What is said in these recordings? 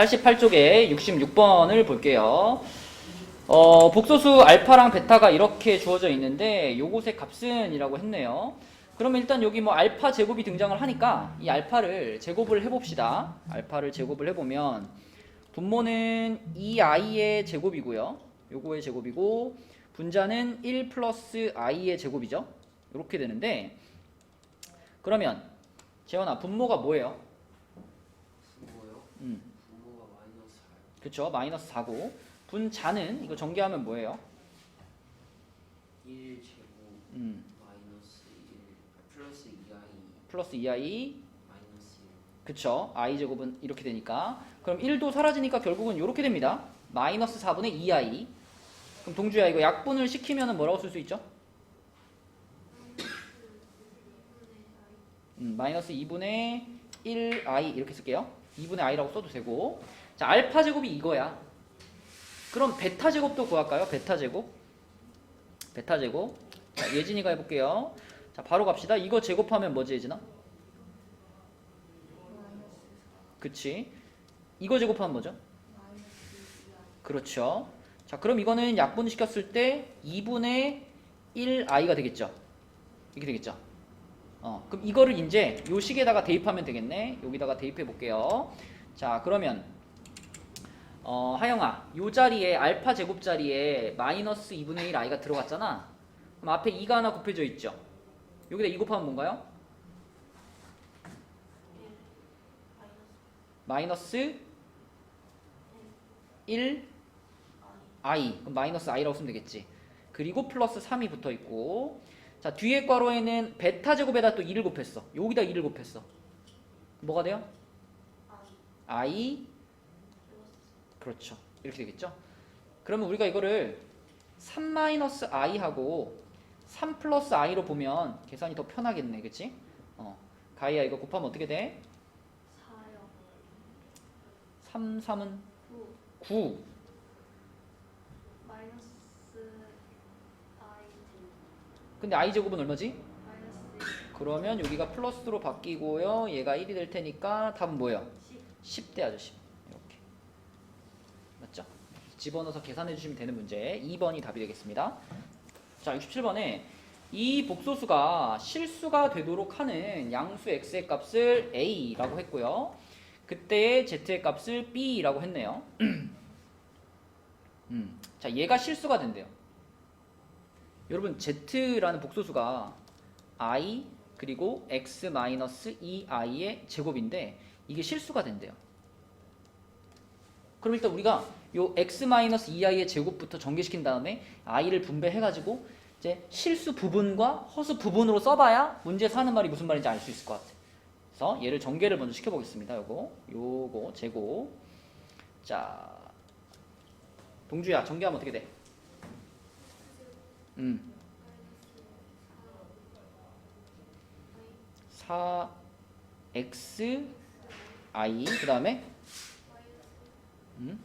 88쪽에 66번을 볼게요. 어, 복소수 알파랑 베타가 이렇게 주어져 있는데 요것의 값은 이라고 했네요. 그러면 일단 여기 뭐 알파 제곱이 등장을 하니까 이 알파를 제곱을 해봅시다. 알파를 제곱을 해보면 분모는 2i의 제곱이고요. 요거의 제곱이고 분자는 1 플러스 i의 제곱이죠. 이렇게 되는데 그러면 재현아 분모가 뭐예요? 음, 부모가 마이너스 4요. 그쵸? 마이너스 4고 분자는 이거 전개하면 뭐예요? 1 제곱 음, 마이너스 1 플러스 2i 플러스 2i 마이너스 1 그쵸? i 제곱은 이렇게 되니까. 그럼 1도 사라지니까 결국은 이렇게 됩니다. 마이너스 4분의 2i 그럼 동주야 이거 약분을 시키면 은 뭐라고 쓸 수 있죠? 음, 마이너스 2분의 1i 이렇게 쓸게요. 2분의 i라고 써도 되고 자 알파 제곱이 이거야. 그럼 베타 제곱도 구할까요? 베타 제곱? 베타 제곱? 자, 예진이가 해볼게요. 자 바로 갑시다. 이거 제곱하면 뭐지 예진아? 그치? 이거 제곱하면 뭐죠? 그렇죠. 자 그럼 이거는 약분 시켰을 때 2분의 1i가 되겠죠? 이렇게 되겠죠? 어 그럼 이거를 이제 요 식에다가 대입하면 되겠네. 여기다가 대입해 볼게요. 자 그러면 어 하영아 요 자리에 알파 제곱 자리에 마이너스 2분의 1 i가 들어갔잖아. 그럼 앞에 2가 하나 곱해져 있죠? 여기다 2 곱하면 뭔가요? 마이너스 1 i. 그럼 마이너스 i라고 쓰면 되겠지. 그리고 플러스 3이 붙어 있고. 자 뒤에 괄호에는 베타 제곱에다 또 2를 곱했어. 여기다 2를 곱했어. 뭐가 돼요? i 그렇죠 이렇게 되겠죠 그러면 우리가 이거를 3 마이너스 i 하고 3 플러스 i로 보면 계산이 더 편하겠네 그치? 어 가이야 이거 곱하면 어떻게 돼? 3 3은 9 마이너스 i 근데 i 제곱은 얼마지? 그러면 여기가 플러스로 바뀌고요. 얘가 1이 될 테니까 답은 뭐예요? 10 10대 아저 10. 집어넣어서 계산해 주시면 되는 문제. 2번이 답이 되겠습니다. 자, 67번에 이 복소수가 실수가 되도록 하는 양수 x의 값을 a라고 했고요. 그때의 z의 값을 b라고 했네요. 음. 자, 얘가 실수가 된대요. 여러분 z라는 복소수가 i 그리고 x 마이너스 2i의 제곱인데 이게 실수가 된대요. 그럼 일단 우리가 요 x 마이너스 2i의 제곱부터 전개시킨 다음에 i를 분배해가지고 이제 실수 부분과 허수 부분으로 써봐야 문제에서 하는 말이 무슨 말인지 알 수 있을 것 같아. 그래서 얘를 전개를 먼저 시켜보겠습니다. 요거, 요거 제곱. 자, 동주야 전개하면 어떻게 돼? 음. 4x i 그 다음에 음?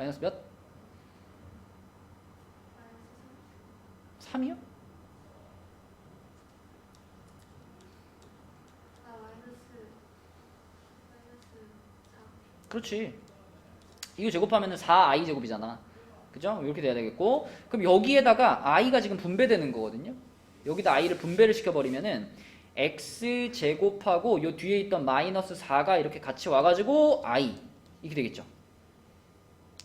마이너스 몇? 3이요? 아 마이너스 마이너스 4 그렇지. 이거 제곱하면은 4i 제곱이잖아. 그죠? 이렇게 돼야 되겠고. 그럼 여기에다가 i가 지금 분배되는 거거든요. 여기다 i를 분배를 시켜버리면은 x 제곱하고 요 뒤에 있던 마이너스 4가 이렇게 같이 와가지고 i 이렇게 되겠죠.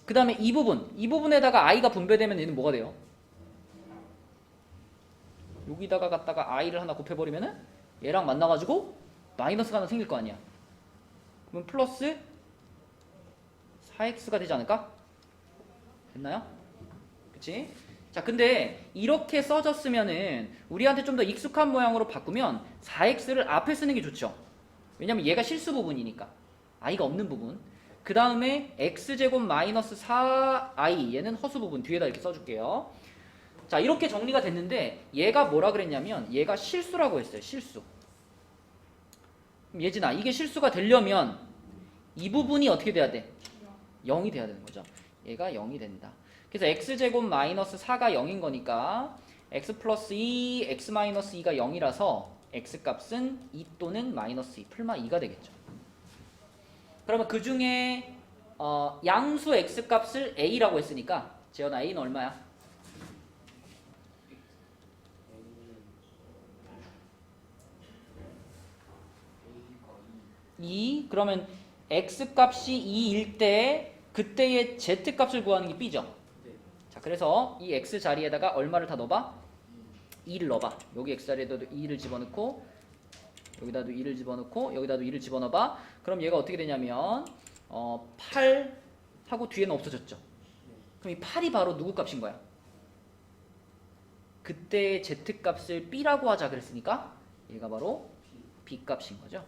그 다음에 이 부분, 이 부분에다가 i가 분배되면 얘는 뭐가 돼요? 여기다가 갖다가 i를 하나 곱해버리면은 얘랑 만나가지고 마이너스가 하나 생길 거 아니야. 그러면 플러스 4x가 되지 않을까? 됐나요? 그치? 자, 근데 이렇게 써졌으면은 우리한테 좀 더 익숙한 모양으로 바꾸면 4x를 앞에 쓰는 게 좋죠. 왜냐면 얘가 실수 부분이니까. i가 없는 부분. 그 다음에 x제곱 마이너스 4i 얘는 허수 부분 뒤에다 이렇게 써줄게요. 자, 이렇게 정리가 됐는데 얘가 뭐라 그랬냐면 얘가 실수라고 했어요. 실수. 예진아, 이게 실수가 되려면 이 부분이 어떻게 돼야 돼? 0이 돼야 되는 거죠. 얘가 0이 된다. 그래서 x제곱 마이너스 4가 0인 거니까 x 플러스 2, x 마이너스 2가 0이라서 x 값은 2 또는 마이너스 2 풀마 2가 되겠죠. 그러면 그 중에 어, 양수 x 값을 a라고 했으니까 재현아 a는 얼마야? 2 그러면 x 값이 2일 때 그때의 z 값을 구하는 게 b죠. 2. 네. 자 그래서 이 x 자리에다가 얼마를 다 넣어봐? 2를 넣어봐. 여기 x 자리에다도 2를 집어넣고 여기다도 2를 집어넣고 여기다도 2를 집어넣어봐. 그럼 얘가 어떻게 되냐면 어, 8 하고 뒤에는 없어졌죠. 그럼 이 8이 바로 누구 값인 거야? 그때 z 값을 b라고 하자 그랬으니까 얘가 바로 b 값인 거죠.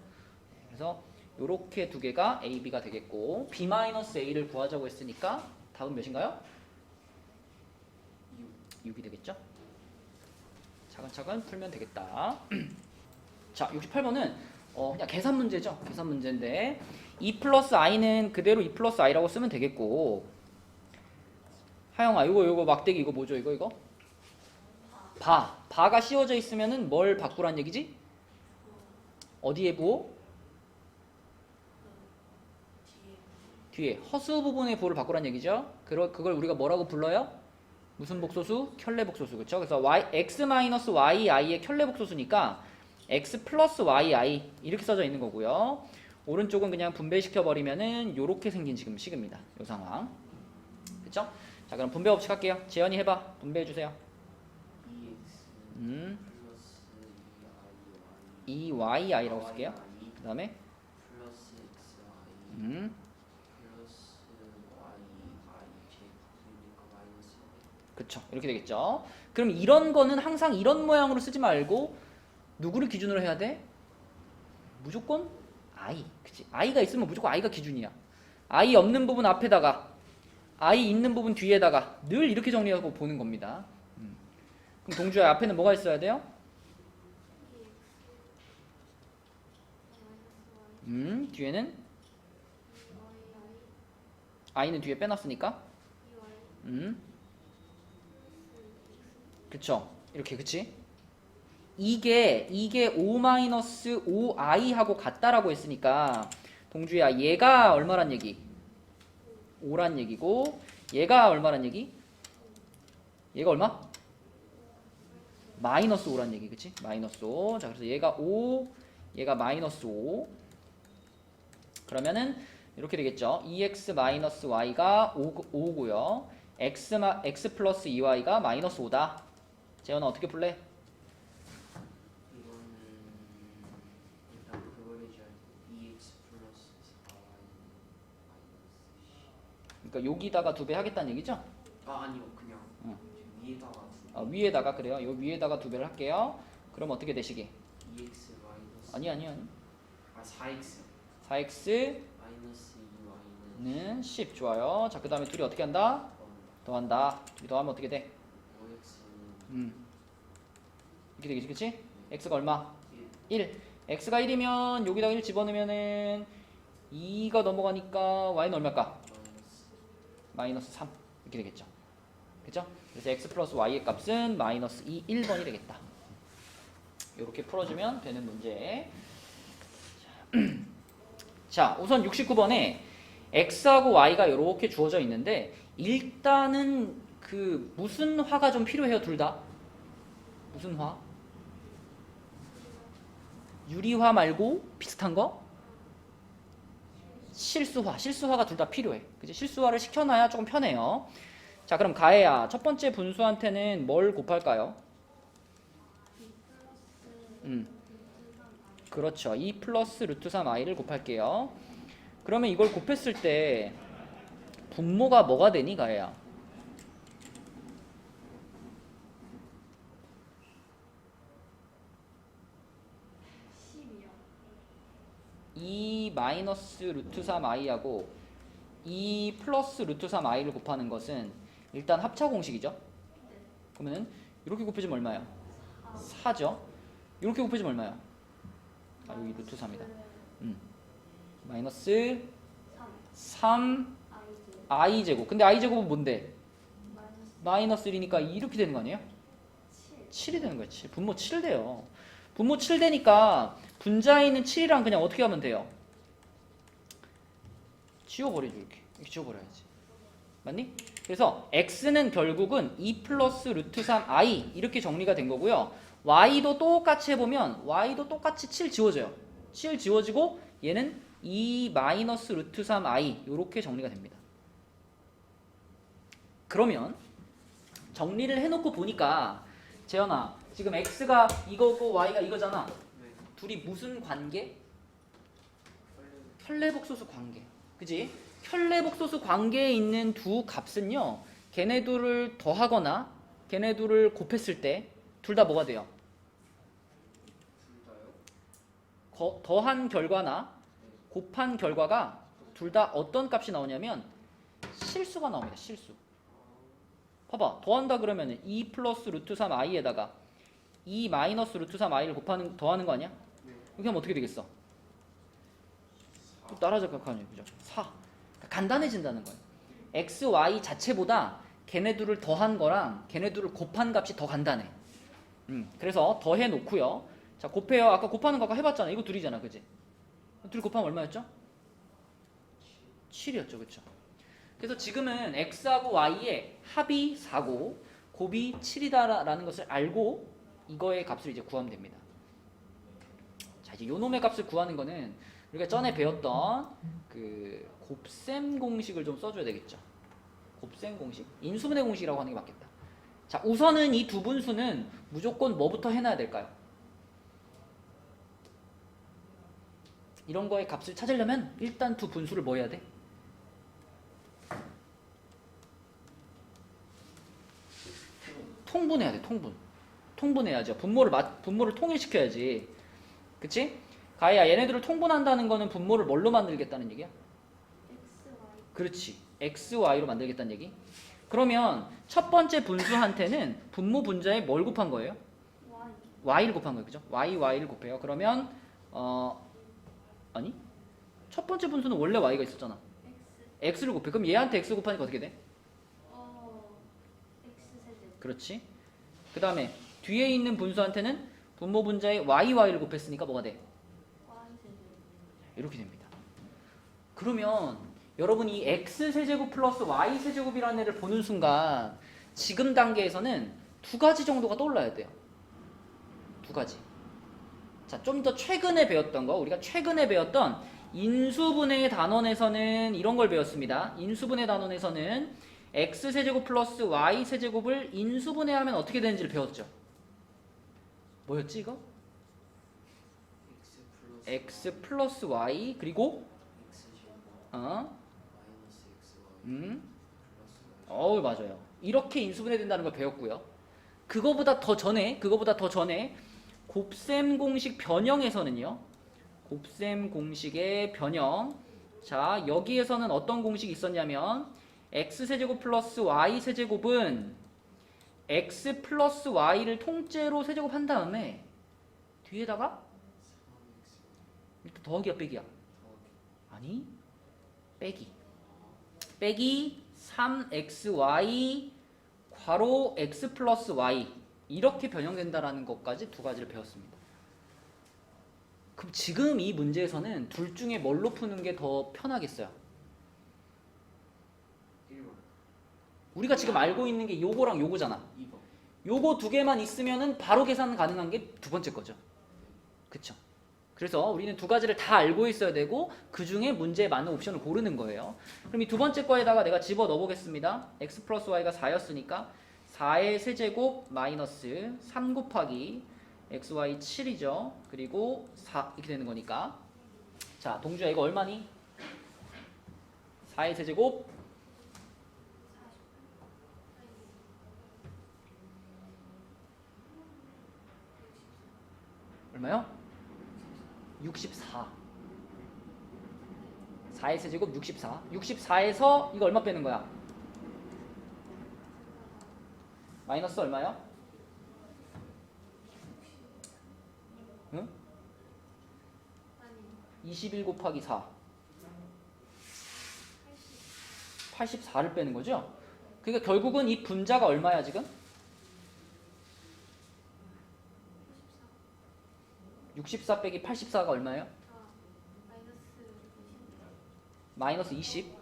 네, 그래서 이렇게 두 개가 a, b가 되겠고 b-a를 구하자고 했으니까 답은 몇인가요? 6이 되겠죠? 차근차근 풀면 되겠다. 자, 68번은 어, 그냥 계산 문제죠. 계산 문제인데 2 플러스 i는 그대로 2 플러스 i라고 쓰면 되겠고 하영아, 이거 이거 막대기 이거 뭐죠? 이거 이거? 바. 바가 씌워져 있으면은 뭘 바꾸란 얘기지? 어디에 부호? 뒤에 허수 부분의 부호를 바꾸란 얘기죠. 그걸 그걸 우리가 뭐라고 불러요? 무슨 복소수? 켤레 복소수 그렇죠? 그래서 y x 마이너스 y i의 켤레 복소수니까 x 플러스 y i 이렇게 써져 있는 거고요. 오른쪽은 그냥 분배시켜 버리면은 요렇게 생긴 지금 식입니다. 요 상황. 그렇죠? 자, 그럼 분배 법칙 할게요. 재현이 해봐. 분배해 주세요. 음, 플러스 e y i라고 쓸게요. 그 다음에 플러스 XI 음, 그쵸 이렇게 되겠죠. 그럼 이런 거는 항상 이런 모양으로 쓰지 말고 누구를 기준으로 해야 돼? 무조건 i, 그치? i가 있으면 무조건 i가 기준이야. i 없는 부분 앞에다가 i 있는 부분 뒤에다가 늘 이렇게 정리하고 보는 겁니다. 음. 그럼 동주야 앞에는 뭐가 있어야 돼요? 음, 뒤에는 i는 뒤에 빼놨으니까 음. 그쵸 이렇게 그치 이게 이게 5-5i 하고 같다라고 했으니까 동주야 얘가 얼마란 얘기? 5란 얘기고 얘가 얼마란 얘기? 얘가 얼마? 마이너스 5란 얘기 그치? 마이너스 5 자 그래서 얘가 5 얘가 마이너스 5 그러면은 이렇게 되겠죠. 2x 마이너스 y가 5, 5고요. X, 마, x 플러스 2y가 마이너스 5다. 재현아 어떻게 풀래? 이거는 일단 그걸 해줘야 돼 EX 플러스 4Y 마이너스 그러니까 여기다가 두 배 하겠다는 얘기죠? 아 아니요 그냥 응. 위에다가 두 어, 위에다가 그래요. 요 위에다가 두 배를 할게요. 그럼 어떻게 되시게? EX 마이너스 아니 아니 아니. 아 4X 4x는 마이너스 2Y는 10 좋아요. 자, 그다음에 둘이 어떻게 한다? 더한다. 둘이 더하면 어떻게 돼? 5X는 음. 이렇게 되겠지, 그렇지? x가 얼마? 1 1. x가 1이면 여기다가 1 집어넣으면은 2가 넘어가니까 y는 얼마일까? 마이너스 마이너스 3 이렇게 되겠죠. 그죠? 그래서 x 플러스 y의 값은 마이너스 2, 1번이 되겠다. 이렇게 풀어주면 되는 문제. 자, 우선 69번에 x하고 y가 이렇게 주어져 있는데 일단은 그 무슨 화가 좀 필요해요, 둘 다? 무슨 화? 유리화 말고 비슷한 거? 실수화, 실수화가 둘 다 필요해. 그지? 실수화를 시켜놔야 조금 편해요. 자, 그럼 가해야 첫 번째 분수한테는 뭘 곱할까요? 음, 그렇죠. 2 플러스 루트 3i를 곱할게요. 그러면 이걸 곱했을 때 분모가 뭐가 되니, 가해야? 이 마이너스 루트 3i하고 이 플러스 루트 3i를 곱하는 것은 일단 합차 공식이죠. 그러면은 이렇게 곱해주면 얼마예요? 4죠. 이렇게 곱해주면 얼마예요? 아 여기 루트 3이다. 음. 마이너스 3 i 제곱. 근데 i 제곱은 뭔데? 마이너스 1이니까 이렇게 되는 거 아니에요? 7이 되는 거예요. 7. 분모 7 돼요. 분모 7 되니까 분자에 있는 7이랑 그냥 어떻게 하면 돼요? 지워버리죠 이렇게. 이렇게 지워버려야지. 맞니? 그래서 x는 결국은 2 플러스 루트 3i 이렇게 정리가 된 거고요. y도 똑같이 해보면 y도 똑같이 7 지워져요. 7 지워지고 얘는 2 마이너스 루트 3i 이렇게 정리가 됩니다. 그러면 정리를 해놓고 보니까 재현아 지금 x가 이거고 y가 이거잖아 네. 둘이 무슨 관계? 혈내복소수 관계. 그지? 혈내복소수 관계에 있는 두 값은요. 걔네들을 더하거나 걔네들을 곱했을 때 둘 다 뭐가 돼요? 거- 더한 결과나 곱한 결과가 둘 다 어떤 값이 나오냐면 실수가 나옵니다. 실수. 봐봐. 더한다 그러면 2 플러스 루트 3i에다가 2 마이너스 루트 3i를 곱하는 더하는 거 아니야? 네. 하면 어떻게 되겠어? 또 따라잡각하네 그죠? 4 그러니까 간단해진다는 거예요 x, y 자체보다 걔네들을 더한 거랑 걔네들을 곱한 값이 더 간단해 음, 그래서 더해 놓고요 자 곱해요 아까 곱하는 거 아까 해봤잖아 이거 둘이잖아 그지? 둘이 곱하면 얼마였죠? 7이었죠 그쵸? 그래서 지금은 x하고 y의 합이 4고 곱이 7이다라는 것을 알고 이거의 값을 이제 구하면 됩니다 자 이제 요 놈의 값을 구하는 거는 우리가 전에 배웠던 그 곱셈 공식을 좀 써줘야 되겠죠. 곱셈 공식, 인수분해 공식이라고 하는 게 맞겠다. 자 우선은 이 두 분수는 무조건 뭐부터 해놔야 될까요? 이런 거의 값을 찾으려면 일단 두 분수를 뭐 해야 돼? 통분해야 돼. 통분. 통분해야죠. 분모를 맞 분모를 통일시켜야지. 그치? 가희야 얘네들을 통분한다는 거는 분모를 뭘로 만들겠다는 얘기야? 그렇지. x, y로 만들겠다는 얘기. 그러면 첫 번째 분수한테는 분모 분자에 뭘 곱한 거예요? Y, y를 곱한 거예요. 그죠? y, y를 곱해요. 그러면 어 아니? 첫 번째 분수는 원래 y가 있었잖아. X, x를 곱해. 그럼 얘한테 x 곱하니까 어떻게 돼? 어, 그렇지. 그 다음에 뒤에 있는 분수한테는 분모 분자에 y, y를 곱했으니까 뭐가 돼? 이렇게 됩니다. 그러면 여러분 이 x 세제곱 플러스 y 세제곱이라는 애를 보는 순간 지금 단계에서는 두 가지 정도가 떠올라야 돼요. 두 가지. 자, 좀 더 최근에 배웠던 거, 우리가 최근에 배웠던 인수분해 단원에서는 이런 걸 배웠습니다. 인수분해 단원에서는 x 세제곱 플러스 y 세제곱을 인수분해하면 어떻게 되는지를 배웠죠. 뭐였지 이거? X 플러스 y 그리고 어? 음? 어 맞아요. 이렇게 인수분해 된다는 걸 배웠고요. 그거보다 더 전에 그거보다 더 전에 곱셈 공식 변형에서는요. 곱셈 공식의 변형. 자 여기에서는 어떤 공식이 있었냐면 x 세제곱 플러스 y 세제곱은 x 플러스 y를 통째로 세제곱한 다음에 뒤에다가 3X 일단 더하기야 빼기야. 아니 빼기 빼기 3xy 괄호 x 플러스 y 이렇게 변형된다라는 것까지 두 가지를 배웠습니다. 그럼 지금 이 문제에서는 둘 중에 뭘로 푸는 게 더 편하겠어요? 1번 우리가 지금 알고 있는 게 요거랑 요거잖아. 2번 요거 두 개만 있으면은 바로 계산 가능한 게 두 번째 거죠. 그쵸? 그래서 우리는 두 가지를 다 알고 있어야 되고 그 중에 문제에 맞는 옵션을 고르는 거예요. 그럼 이 두 번째 거에다가 내가 집어 넣어 보겠습니다. x 플러스 y가 4였으니까 4의 세제곱 마이너스 3 곱하기 xy 7이죠. 그리고 4 이렇게 되는 거니까 자 동주야 이거 얼마니? 4의 세제곱 얼마요? 64 4의 세제곱 64 64에서 이거 얼마 빼는 거야? 마이너스 얼마요? 응? 아니, 21 곱하기 4 80, 84를 빼는 거죠? 그러니까 결국은 이 분자가 얼마야 지금? 64 빼기 84가 얼마예요? 아, 마이너스 마이너스 20. 20.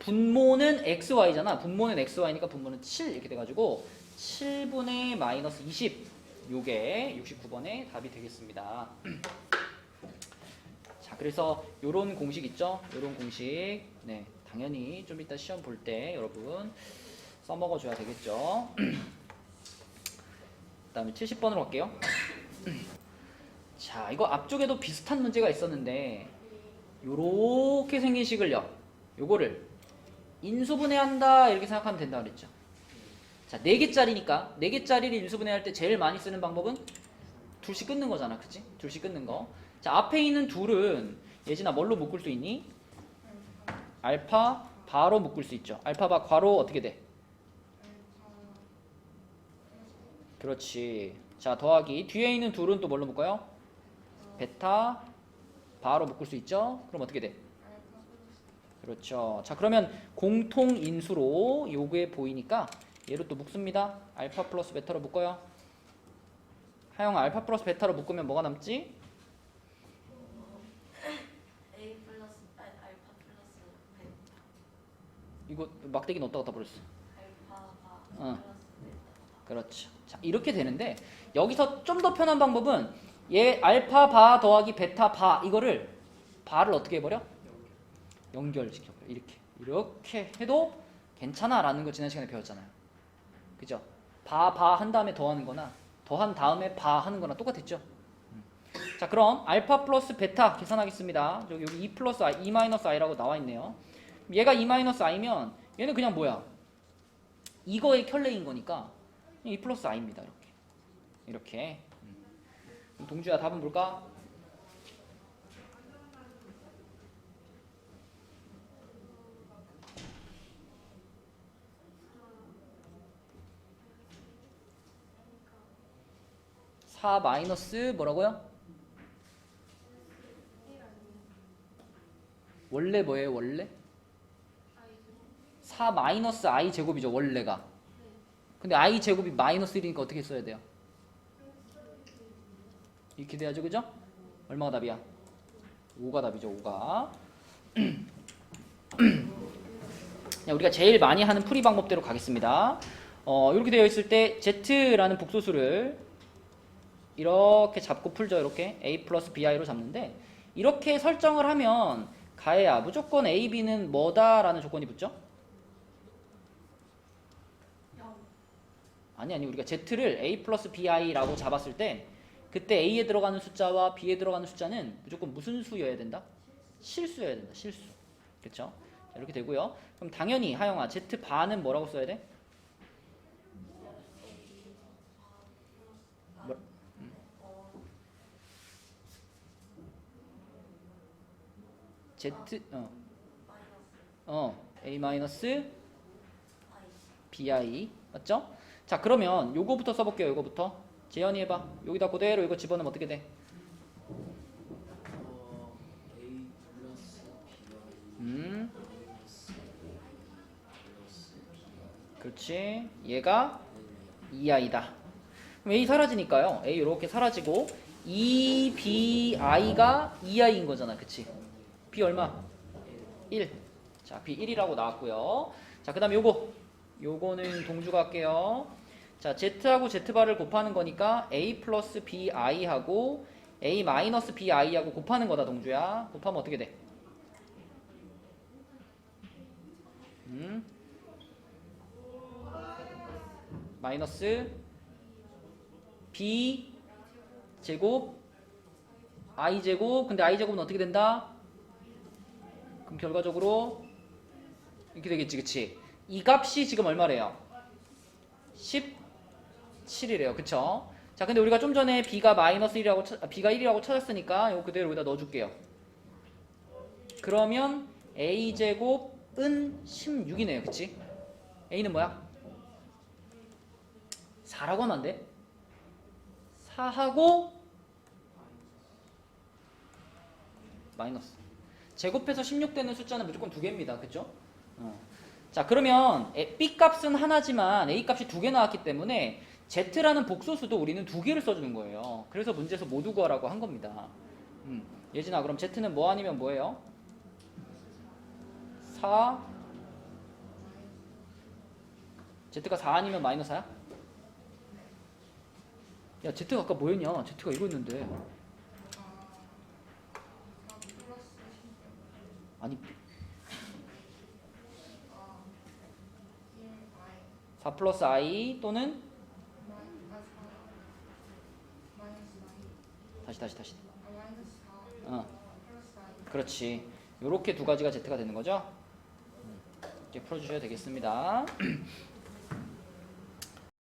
분모는 xy잖아. 분모는 xy니까 분모는 7 이렇게 돼가지고 7분의 마이너스 20. 요게 69번의 답이 되겠습니다. 자, 그래서 요런 공식 있죠? 요런 공식. 네, 당연히 좀 이따 시험 볼 때 여러분 써먹어 줘야 되겠죠? 그 다음에 70번으로 갈게요. 자, 이거 앞쪽에도 비슷한 문제가 있었는데 요렇게 생긴 식을요. 요거를 인수분해한다 이렇게 생각하면 된다 그랬죠. 자, 4개짜리니까 4개짜리를 인수분해할 때 제일 많이 쓰는 방법은 둘씩 끊는 거잖아. 그치? 둘씩 끊는 거. 자, 앞에 있는 둘은 예진아 뭘로 묶을 수 있니? 알파 바로 묶을 수 있죠. 알파 바 괄호 어떻게 돼? 그렇지. 자, 더하기 뒤에 있는 둘은 또 뭘로 묶어요? 베타 바로 묶을 수 있죠. 그럼 어떻게 돼? 그렇죠. 자, 그러면 공통 인수로 요게 보이니까 얘로 또 묶습니다. 알파 플러스 베타로 묶어요. 하영 알파 플러스 베타로 묶으면 뭐가 남지? A 플러스 아, 알파 플러스 베타. 이거 막대기 넣었다 갖다 버렸어. 알파가 어. 플러스 베타. 그렇죠. 자, 이렇게 되는데 여기서 좀 더 편한 방법은 얘 알파 바 더하기 베타 바 이거를 바를 어떻게 해버려? 연결시켜 버려. 이렇게 이렇게 해도 괜찮아 라는 거 지난 시간에 배웠잖아요. 그죠? 바 바 한 다음에 더하는 거나 더한 다음에 바 하는 거나 똑같았죠? 음. 자 그럼 알파 플러스 베타 계산하겠습니다. 여기 여기 2 플러스 i, 2 마이너스 i라고 나와 있네요. 얘가 2 마이너스 i면 얘는 그냥 뭐야? 이거의 켤레인 거니까 2 플러스 i입니다. 이렇게 이렇게. 동주야 답은 뭘까? 사 마이너스 뭐라고요? 원래 뭐예요? 원래? 4 마이너스 i 제곱이죠 원래가 근데 i 제곱이 마이너스 1이니까 어떻게 써야 돼요? 이렇게 돼야죠 그죠? 얼마가 답이야? 5가 답이죠 5가 자, 우리가 제일 많이 하는 풀이 방법대로 가겠습니다 어, 이렇게 되어 있을 때 z라는 복소수를 이렇게 잡고 풀죠 이렇게 a 플러스 bi로 잡는데 이렇게 설정을 하면 가해야 무조건 a, b는 뭐다라는 조건이 붙죠? 아니 아니 우리가 z를 a 플러스 bi라고 잡았을 때 그때 a에 들어가는 숫자와 b에 들어가는 숫자는 무조건 무슨 수여야 된다? 실수여야 된다 실수? 자, 이렇게 되고요 그럼 당연히 하영아 z 바는 뭐라고 써야 돼? 뭐, 음. z 어, 어 a 마이너스 bi 맞죠? 자 그러면 요거부터 써 볼게요 요거부터 재현이 해봐 여기다 그대로 이거 집어넣으면 어떻게 돼? 음 그렇지 얘가 2i다 그럼 a 사라지니까요 a 이렇게 사라지고 2bi가 2i인 거잖아 그치? b 얼마? 1. 자, B 1이라고 나왔고요. 자, 그 다음에 요거. 요거는 동주가 할게요. 자, Z하고 Z바를 곱하는 거니까 A 플러스 BI하고 A 마이너스 BI하고 곱하는 거다, 동주야. 곱하면 어떻게 돼? 음? 마이너스 B 제곱 I 제곱 근데 I 제곱은 어떻게 된다? 그럼 결과적으로 이렇게 되겠지, 그치? 이 값이 지금 얼마래요? 17이래요, 그쵸? 자, 근데 우리가 좀 전에 b가 마이너스 1이라고, 찾, 아, b가 1이라고 찾았으니까 이거 그대로 여기다 넣어줄게요. 그러면 a 제곱은 16이네요, 그치? a는 뭐야? 4라고 하면 안 돼? 4하고 마이너스. 제곱해서 16 되는 숫자는 무조건 두 개입니다. 그죠? 어. 자, 그러면 에- B 값은 하나지만 A 값이 두 개 나왔기 때문에 z라는 복소수도 우리는 두 개를 써주는 거예요. 그래서 문제에서 모두 구하라고 한 겁니다. 음. 예진아 그럼 z는 뭐 아니면 뭐예요? 4 z가 4 아니면 마이너스 4야? 야 z가 아까 뭐였냐? z가 이거 였는데 아니 4 플러스 i 또는 다시 다시 다시. 어. 그렇지. 요렇게 두 가지가 z가 되는 거죠? 음, 이렇게 풀어주셔야 되겠습니다